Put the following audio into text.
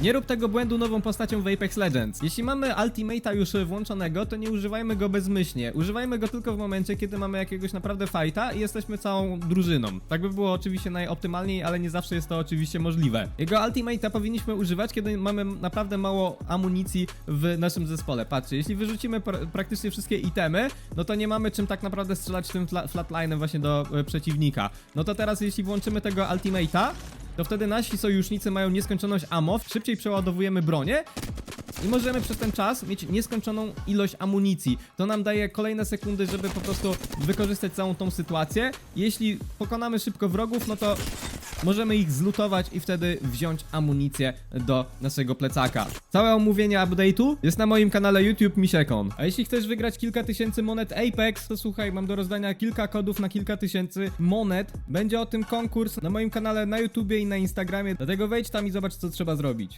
Nie rób tego błędu nową postacią w Apex Legends. Jeśli mamy Ultimate'a już włączonego, to nie używajmy go bezmyślnie. Używajmy go tylko w momencie, kiedy mamy jakiegoś naprawdę fighta i jesteśmy całą drużyną. Tak by było oczywiście najoptymalniej, ale nie zawsze jest to oczywiście możliwe. Jego Ultimate'a powinniśmy używać, kiedy mamy naprawdę mało amunicji w naszym zespole. Patrzcie, jeśli wyrzucimy pr praktycznie wszystkie itemy, no to nie mamy czym tak naprawdę strzelać tym fla flatlinem właśnie do e, przeciwnika. No to teraz jeśli włączymy tego Ultimate'a, to wtedy nasi sojusznicy mają nieskończoność ammo, szybciej przeładowujemy bronię i możemy przez ten czas mieć nieskończoną ilość amunicji. To nam daje kolejne sekundy, żeby po prostu wykorzystać całą tą sytuację. Jeśli pokonamy szybko wrogów, no to możemy ich zlutować i wtedy wziąć amunicję do naszego plecaka. Całe omówienie update'u jest na moim kanale YouTube Misiekon. A jeśli chcesz wygrać kilka tysięcy monet Apex, to słuchaj, mam do rozdania kilka kodów na kilka tysięcy monet. Będzie o tym konkurs na moim kanale na YouTubie i na Instagramie, dlatego wejdź tam i zobacz co trzeba zrobić.